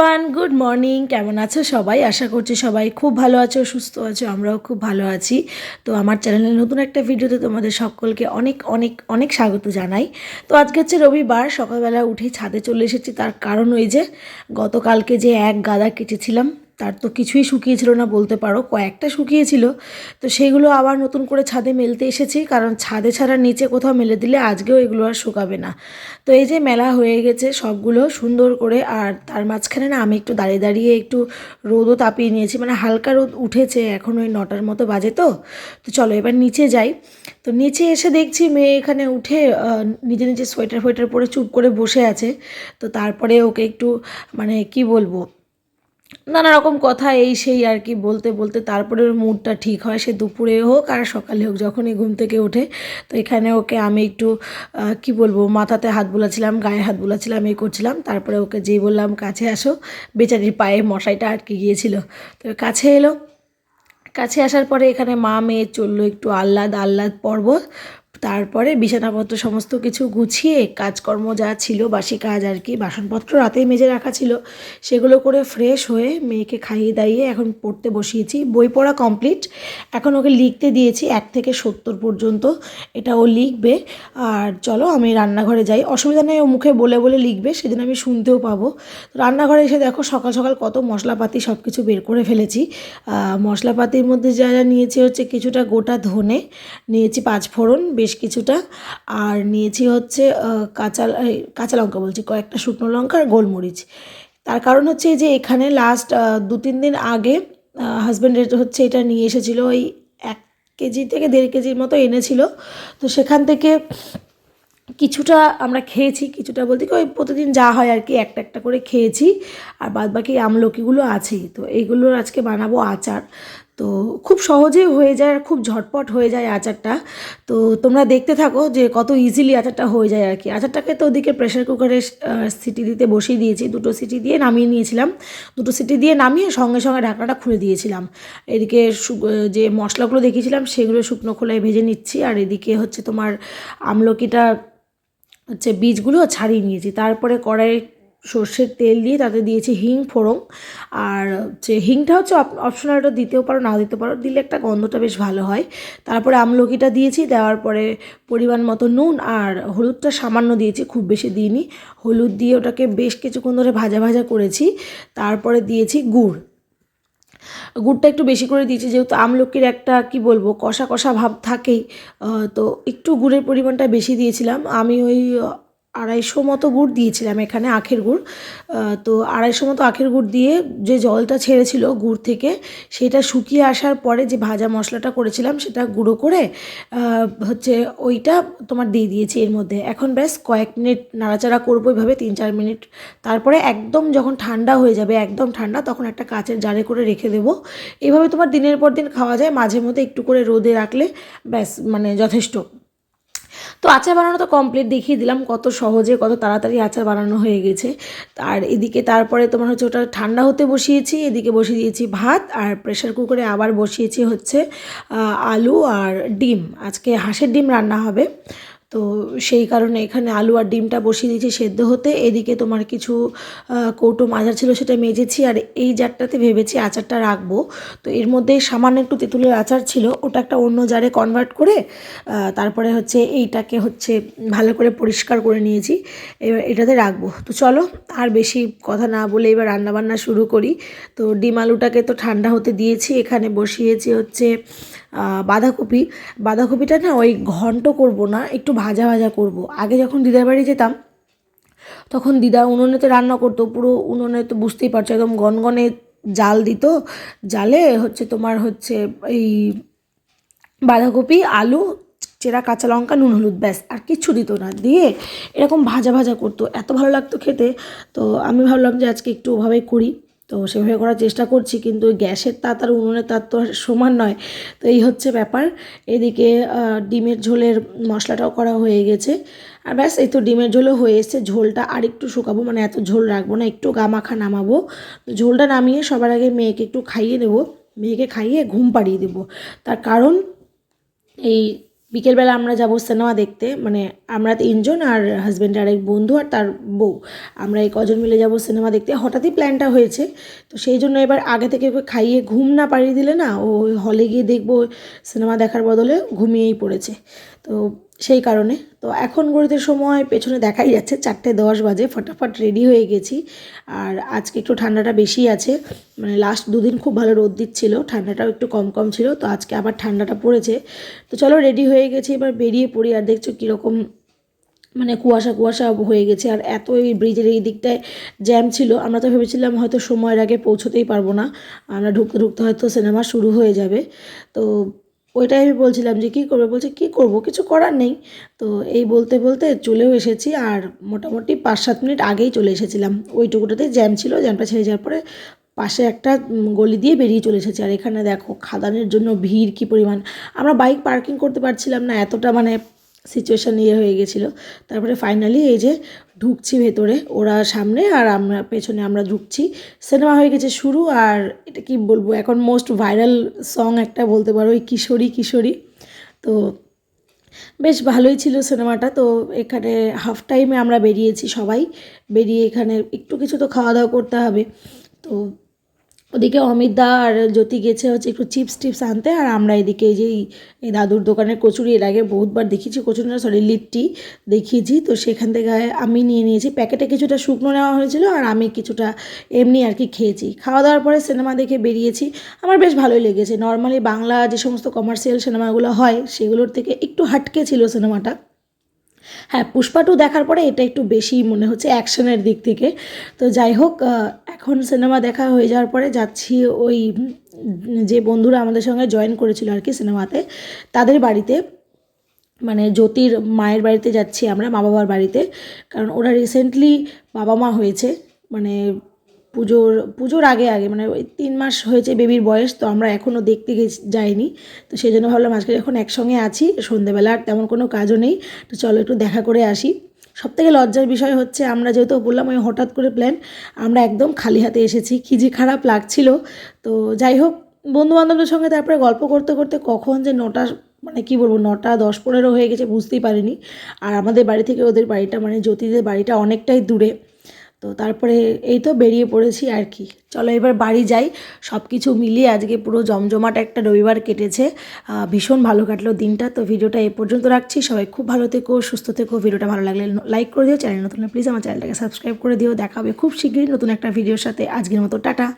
Everyone good morning কেমন আছো সবাই? আশা করছি সবাই খুব ভালো আছো, সুস্থ আছো, আমরাও খুব ভালো আছি। তো আমার চ্যানেলে নতুন একটা ভিডিওতে তোমাদের সকলকে অনেক অনেক অনেক স্বাগত জানাই। তো আজকে হচ্ছে রবিবার, সকালবেলা উঠে ছাদে চলে এসেছি। তার কারণ ওই যে গতকালকে যে এক গাদা কেটেছিলাম তার তো কিছুই শুকিয়েছিল না বলতে পারো, কয়েকটা শুকিয়েছিল। তো সেগুলো আবার নতুন করে ছাদে মেলতে এসেছি, কারণ ছাদে ছাড়া নিচে কোথাও মেলে দিলে আজকেও এগুলো আর শুকাবে না। তো এই যে মেলা হয়ে গেছে সবগুলো সুন্দর করে, আর তার মাঝখানে না আমি একটু দাঁড়িয়ে দাঁড়িয়ে একটু রোদও তাপিয়ে নিয়েছি মানে হালকা রোদ উঠেছে এখন ওই নটার মতো বাজে তো। তো চলো এবার নিচে যাই। তো নিচে এসে দেখছি মেয়ে এখানে উঠে নিজে নিজে সোয়েটার ফোয়েটার পরে চুপ করে বসে আছে। তো তারপরে ওকে একটু মানে কি বলব নানা রকম কথা এই সেই আর কি বলতে বলতে তারপরে ওর মুডটা ঠিক হয়। সে দুপুরে হোক আর সকালে হোক, যখনই ঘুম থেকে ওঠে, তো এখানে ওকে আমি একটু কি বলব, মাথাতে হাত বুলাছিলাম, গায়ে হাত বুলাছিলাম, এই করছিলাম। তারপরে ওকে যেই বললাম, কাছে আসো। বেচারির পায়ে মশাইটা আটকে গিয়েছিল। তো কাছে এলো। কাছে আসার পরে এখানে মা মেয়ে চলল একটু আহ্লাদ আহ্লাদ পর্ব তারপরে বিছানাপত্র সমস্ত কিছু গুছিয়ে কাজকর্ম যা ছিল, বাসি কাজ আর কি, বাসনপত্র রাতেই মেজে রাখা ছিল। সেগুলো করে ফ্রেশ হয়ে মেয়েকে খাইয়ে দাইয়ে এখন পড়তে বসিয়েছি। বই পড়া কমপ্লিট এখন ওকে লিখতে দিয়েছি এক থেকে সত্তর পর্যন্ত। এটা ও লিখবে। আর চলো আমি রান্নাঘরে যাই। অসুবিধা নেই, ও মুখে বলে বলে লিখবে, সেদিন আমি শুনতেও পাবো। রান্নাঘরে এসে দেখো সকাল সকাল কত মশলাপাতি সব কিছু বের করে ফেলেছি। মশলাপাতির মধ্যে যা যা নিয়েছি হচ্ছে কিছুটা গোটা ধনে, নিয়েছি পাঁচফোড়ন বেশ কিছুটা। আর নিয়েছি হচ্ছে কাঁচা কাঁচা লঙ্কা বলছি, কয়েকটা শুকনো লঙ্কা আর গোলমরিচ। তার কারণ হচ্ছে যে এখানে লাস্ট দু তিন দিন আগে হাজব্যান্ডের হচ্ছে এটা নিয়ে এসেছিল, ওই এক কেজি থেকে দেড় কেজির মতো এনেছিল। তো সেখান থেকে কিছুটা আমরা খেয়েছি, কিছুটা বলতে কি ওই প্রতিদিন যা হয় আর কি, একটা একটা করে খেয়েছি। আর বাদ বাকি আমলকিগুলো আছেই। তো এইগুলোর আজকে বানাবো আচার। তো খুব সহজেই হয়ে যায় আর খুব ঝটপট হয়ে যায় আচারটা। তো তোমরা দেখতে থাকো যে কত ইজিলি আচারটা হয়ে যায় আর কি। আচারটাকে তো ওদিকে প্রেশার কুকারে সিটি দিতে বসিয়ে দিয়েছি। দুটো সিটি দিয়ে নামিয়ে নিয়েছিলাম। দুটো সিটি দিয়ে নামিয়ে সঙ্গে সঙ্গে ঢাকনাটা খুলে দিয়েছিলাম। এদিকে যে মশলাগুলো দেখিয়েছিলাম সেগুলো শুকনো খোলায় ভেজে নিচ্ছি। আর এদিকে হচ্ছে তোমার আমলকিটা, হচ্ছে বীজগুলো ছাড়িয়ে নিয়েছি। তারপরে কড়াইয়ে সর্ষের তেল দিয়ে তাতে দিয়েছি হিং ফোড়ং আর হচ্ছে হিংটা হচ্ছে অপশনালটা দিতেও পারো, না দিতে পারো, দিলে একটা গন্ধটা বেশ ভালো হয়। তারপরে আমলকিটা দিয়েছি, দেওয়ার পরে পরিমাণ মতো নুন আর হলুদটা সামান্য দিয়েছি, খুব বেশি দিইনি। হলুদ দিয়ে ওটাকে বেশ কিছুক্ষণ ধরে ভাজা ভাজা করেছি, তারপরে দিয়েছি গুড়। গুড়টা একটু বেশি করে দিয়েছি, যেহেতু আমলকির একটা, কি বলব, কষা কষা ভাব থাকেই তো একটু গুড়ের পরিমাণটা বেশি দিয়েছিলাম। আমি ওই আড়াইশো মতো গুড় দিয়েছিলাম এখানে আখের গুড়। তো আড়াইশো মতো আখের গুড় দিয়ে যে জলটা ছেড়েছিল গুড় থেকে, সেটা শুকিয়ে আসার পরে যে ভাজা মশলাটা করেছিলাম, সেটা গুঁড়ো করে হচ্ছে ওইটা তোমার দিয়ে দিয়েছি এর মধ্যে। এখন ব্যাস কয়েক মিনিট নাড়াচাড়া করব এইভাবে তিন চার মিনিট। তারপরে একদম যখন ঠান্ডা হয়ে যাবে, একদম ঠান্ডা, তখন একটা কাচের জারে করে রেখে দেবো। এইভাবে তোমার দিনের পর দিন খাওয়া যায়, মাঝে মধ্যে একটু করে রোদে রাখলে ব্যাস মানে যথেষ্ট। তো আচার বানানো তো কমপ্লিট দেখিয়ে দিলাম কত সহজে, কত তাড়াতাড়ি আচার বানানো হয়ে গেছে। আর এদিকে তারপরে তোমার হচ্ছে ওটা ঠান্ডা হতে বসিয়েছি, এদিকে বসিয়ে দিয়েছি ভাত, আর প্রেশার কুকারে আবার বসিয়েছি হচ্ছে আলু আর ডিম। আজকে হাঁসের ডিম রান্না হবে। তো সেই কারণে এখানে আলু আর ডিমটা বসিয়ে দিয়েছি সেদ্ধ হতে। এদিকে তোমার কিছু কৌটো মাজা ছিল সেটা মেজেছি আর এই জারটাতে ভেবেছি আচারটা রাখব। তো এর মধ্যে সামান্য একটু তেঁতুলের আচার ছিল, ওটা একটা অন্য জারে কনভার্ট করে তারপরে হচ্ছে এইটাকে হচ্ছে ভালো করে পরিষ্কার করে নিয়েছি, এবার এটাতে রাখব। তো চলো, আর বেশি কথা না বলে এবার রান্নাবান্না শুরু করি। তো ডিম আলুটাকে তো ঠান্ডা হতে দিয়েছি, এখানে বসিয়েছি হচ্ছে বাঁধাকপি। বাঁধাকপিটা না ওই ঘন্ট করব না, একটু ভাজা ভাজা করব। আগে যখন দিদার বাড়ি যেতাম, তখন দিদা উনুনেতে রান্না করতো, পুরো উনুনে তো বুঝতেই পারছ, একদম গনগনে জাল দিত। জালে হচ্ছে তোমার হচ্ছে এই বাঁধাকপি, আলু, চেরা কাঁচা লঙ্কা, নুন, হলুদ, ব্যাস, আর কিচ্ছু দিত না। দিয়ে এরকম ভাজা ভাজা করতো। এত ভালো লাগতো খেতে। তো আমি ভাবলাম যে আজকে একটু ওভাবেই করি। তো সেভাবে করার চেষ্টা করছি, কিন্তু গ্যাসের তাত আর উনুনের তাত তো সমান নয়। তো এই হচ্ছে ব্যাপার। এদিকে ডিমের ঝোলের মশলাটাও করা হয়ে গেছে। আর ব্যাস, এই তো ডিমের ঝোলও হয়ে এসছে। ঝোলটা আর একটু শুকাবো মানে এত ঝোল রাখব না, একটু গামাখা নামাবো। ঝোলটা নামিয়ে সবার আগে মেয়েকে একটু খাইয়ে নেব মেয়েকে খাইয়ে ঘুম পাড়িয়ে দেবো। তার কারণ, এই বিকেলবেলা আমরা যাব সিনেমা দেখতে মানে আমরা তিনজন আর হাজব্যান্ড আর এক বন্ধু আর তার বউ। আমরা এই কজন মিলে যাব সিনেমা দেখতে। হঠাৎই প্ল্যানটা হয়েছে, তো সেই জন্য এবার আগে থেকে খাইয়ে ঘুম না পাড়িয়ে দিলে না, ও হলে গিয়ে দেখব সিনেমা দেখার বদলে ঘুমিয়েই পড়েছে। তো সেই কারণে। তো এখন গড়িতে সময় পেছনে দেখাই যাচ্ছে, চারটে দশ বাজে, ফটাফট রেডি হয়ে গেছি। আর আজকে একটু ঠান্ডাটা বেশি আছে মানে লাস্ট দুদিন খুব ভালো রোদ দিচ্ছিল, ঠান্ডাটাও একটু কম কম ছিল, তো আজকে আবার ঠান্ডাটা পড়েছে। তো চলো রেডি হয়ে গেছি, এবার বেরিয়ে পড়ি আর দেখছ কীরকম মানে কুয়াশা কুয়াশা হয়ে গেছে। আর এত এই ব্রিজের এই দিকটায় জ্যাম ছিল, আমরা তো ভেবেছিলাম হয়তো সময়ের আগে পৌঁছতেই পারব না। আমরা ঢুকতে ঢুকতে হয়তো সিনেমা শুরু হয়ে যাবে। তো ওইটাই আমি বলছিলাম যে, কী করবে? বলছে, কী করব? কিছু করার নেই। তো এই বলতে বলতে চলেও এসেছি আর মোটামুটি পাঁচ সাত মিনিট আগেই চলে এসেছিলাম। ওইটুকুটাতে জ্যাম ছিল, জ্যামটা ছেড়ে যাওয়ার পরে পাশে একটা গলি দিয়ে বেরিয়ে চলে এসেছি। আর এখানে দেখো, খাদানের জন্য ভিড় কি পরিমাণ। আমরা বাইক পার্কিং করতে পারছিলাম না, এতটা মানে সিচুয়েশান ইয়ে হয়ে গেছিল। তারপরে ফাইনালি এই যে ঢুকছি ভেতরে, ওরা সামনে আর আমরা পেছনে আমরা ঢুকছি। সিনেমা হয়ে গেছে শুরু আর এটা কি বলব, এখন মোস্ট ভাইরাল সং একটা বলতে পারো ওই কিশোরী কিশোরী। তো বেশ ভালোই ছিল সিনেমাটা তো এখানে হাফ টাইমে আমরা বেরিয়েছি সবাই। বেরিয়ে এখানে একটু কিছু তো খাওয়া দাওয়া করতে হবে। তো ওদিকে অমিত দা আর জ্যোতি গেছে হচ্ছে একটু চিপস টিপস আনতে, আর আমরা এদিকে এই যে এই- দাদুর দোকানের কচুরি, এর আগে বহুতবার দেখিয়েছি কচুরি না সরি লিট্টি দেখিয়েছি। তো সেখান থেকে আমি নিয়ে নিয়েছি। প্যাকেটে কিছুটা শুকনো নেওয়া হয়েছিল আর আমি কিছুটা এমনি আর কি খেয়েছি। খাওয়া দাওয়ার পরে সিনেমা দেখে বেরিয়েছি। আমার বেশ ভালোই লেগেছে। নর্মালি বাংলা যে সমস্ত কমার্শিয়াল সিনেমাগুলো হয়, সেগুলোর থেকে একটু হাটকে ছিল সিনেমাটা হ্যাঁ পুষ্পা টু দেখার পরে এটা একটু বেশি মনে হচ্ছে অ্যাকশনের দিক থেকে। তো যাই হোক এখন সিনেমা দেখা হয়ে যাওয়ার পরে যাচ্ছি ওই যে বন্ধুরা আমাদের সঙ্গে জয়েন করেছিল আর কি সিনেমাতে তাদের বাড়িতে। মানে জ্যোতির মায়ের বাড়িতে যাচ্ছি আমরা মা বাবার বাড়িতে। কারণ ওরা রিসেন্টলি বাবা মা হয়েছে। মানে পুজোর পুজোর আগে আগে মানে ওই তিন মাস হয়েছে বেবির বয়স, তো আমরা এখনও দেখতে যাইনি। তো সেই জন্য ভাবলাম আজকে যখন একসঙ্গে আছি সন্ধেবেলা আর তেমন কোনো কাজও নেই, তো চলো একটু দেখা করে আসি। সব থেকে লজ্জার বিষয় হচ্ছে, আমরা যেহেতু বললাম ওই হঠাৎ করে প্ল্যান আমরা একদম খালি হাতে এসেছি, কী যে খারাপ লাগছিল। তো যাই হোক বন্ধু বান্ধবদের সঙ্গে তারপরে গল্প করতে করতে কখন যে নটা মানে কি বলব, নটা, দশ, পনেরো হয়ে গেছে, বুঝতেই পারিনি। আর আমাদের বাড়ি থেকে ওদের বাড়িটা মানে জ্যোতিদের বাড়িটা অনেকটাই দূরে। তো তারপরে এই তো বেরিয়ে পড়েছি আর কি। চলো এবার বাড়ি যাই। সব কিছু মিলিয়ে আজকে পুরো জমজমাট একটা রবিবার কেটেছে। ভীষণ ভালো কাটলো দিনটা। তো ভিডিওটা এ পর্যন্ত রাখছি। সবাই খুব ভালো থেকো, সুস্থ থেকো। ভিডিওটা ভালো লাগলে লাইক করে দিও। চ্যানেল নতুন প্লিজ আমার চ্যানেলটাকে সাবস্ক্রাইব করে দিও। দেখাবে খুব শীঘ্রই নতুন একটা ভিডিওর সাথে। আজকের মতো, টাটা।